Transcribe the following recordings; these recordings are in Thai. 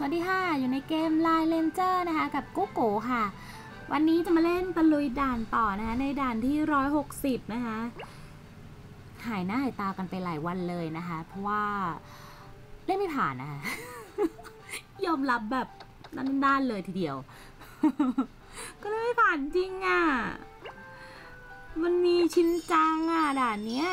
สวัสดีค่ะ อยู่ในเกม Line Ranger นะคะ กับกุ๊กโกค่ะ วันนี้จะมาเล่นตะลุยด่านต่อนะคะ ในด่านที่ 160 นะคะ หายหน้าหายตากันไปหลายวันเลยนะคะ เพราะว่าเล่นไม่ผ่านนะคะ ยอมรับแบบด้านๆเลยทีเดียว ก็เล่นไม่ผ่านจริงอะ่ะ มันมีชินจังอะด่านเนี้ย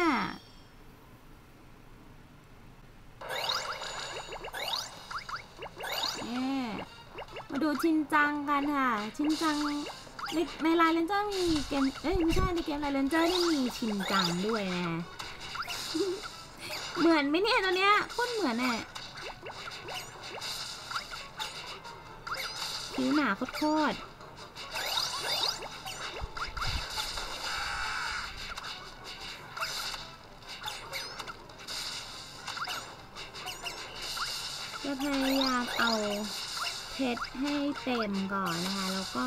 ดูชินจังกันค่ะ ชินจังในในไลน์เลนเจอร์มีเกม เอ้ยไม่ใช่ในเกมไลน์เลนเจอร์นี่มีชินจังด้วยนะ เหมือนไหมเนี่ยตัวเนี้ยโคตรเหมือนแน่ผิวหนาโคตรจะพยายามเอา เพชรให้เต็มก่อนนะคะ แล้วก็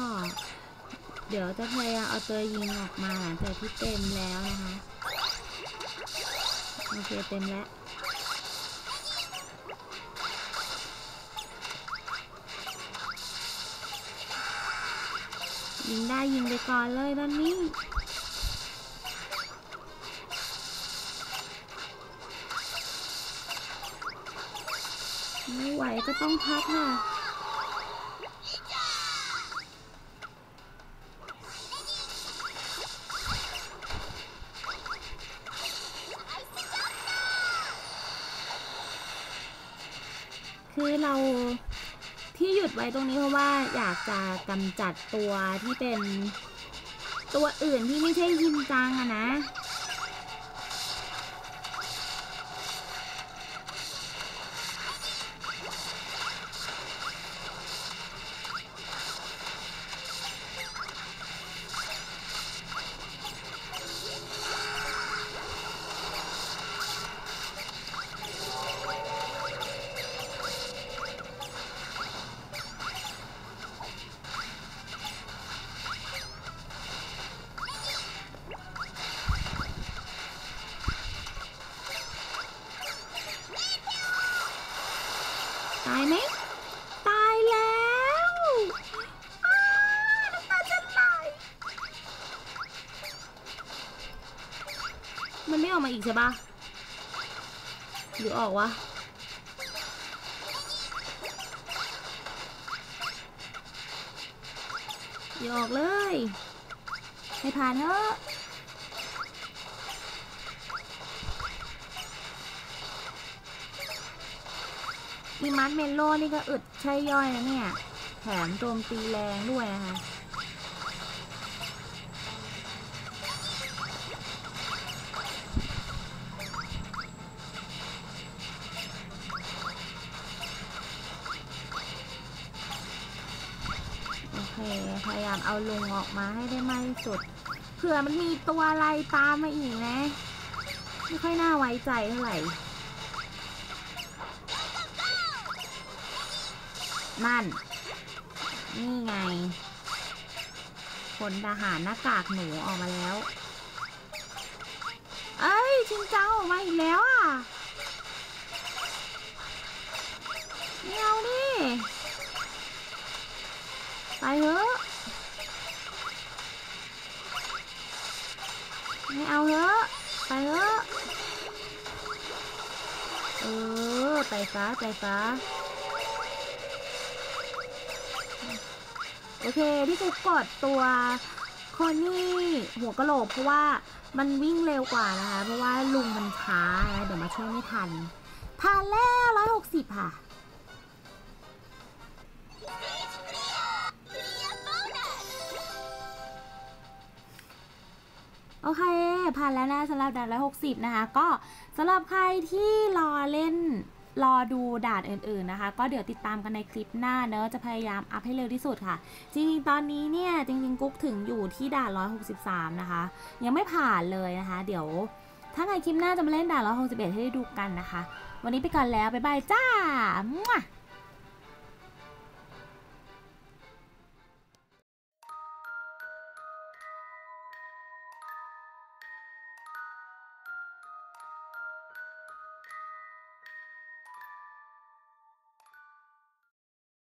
เดี๋ยวจะพยายามเอาตัวยิงออกมาหลังจากที่เต็มแล้วนะคะ โอเคเต็มแล้วยิงได้ยิงไปก่อนเลยตอนนี้ไม่ไหวก็ต้องพักค่ะ คือเราที่หยุดไว้ตรงนี้เพราะว่าอยากจะกำจัดตัวที่เป็นตัวอื่นที่ไม่ใช่ยินจังอะนะ ตายไหมตายแล้วน้ำตาจะไหลมันไม่ออกมาอีกใช่ปะหรือออกวะอย่าออกเลย ให้ผ่านเถอะ มีมัดเมลโล่นี่ก็อึดใช่ย่อยนะเนี่ย แถมโจมตีแรงด้วยนะคะโอเคพยายามเอาลุงออกมาให้ได้มากที่สุด เผื่อมันมีตัวอะไรตามมาอีกนะ ไม่ค่อยน่าไว้ใจเท่าไหร่ นั่น นี่ไงพลทหารหน้ากากหนูออกมาแล้ว เอ้ยชินเจ้าออกมาอีกแล้วอะเอาดิไปเถอะไม่เอาเถอะไปเถอะเออไปซะไปซะ โอเคที่กูกดตัวคนนี่หัวกะโหลกเพราะว่ามันวิ่งเร็วกว่านะคะ เพราะว่าลุงมันช้านะเดี๋ยวมาช่วยไม่ทันผ่านแล้วร้อยหกสิบค่ะโอเค ผ่านแล้วนะสำหรับด่านร้อยหกสิบนะคะ ก็สำหรับใครที่รอเล่น รอดูด่านอื่นๆนะคะ ก็เดี๋ยวติดตามกันในคลิปหน้าเนอะจะพยายามอัพให้เร็วที่สุดค่ะ จริงๆ ตอนนี้เนี่ย จริงๆ กุ๊กถึงอยู่ที่ด่าน 163 นะคะ ยังไม่ผ่านเลยนะคะ เดี๋ยว ถ้าไงคลิปหน้าจะมาเล่นด่าน 161 ให้ได้ดูกันนะคะ วันนี้ไปก่อนแล้ว บ๊ายบายจ้ามั่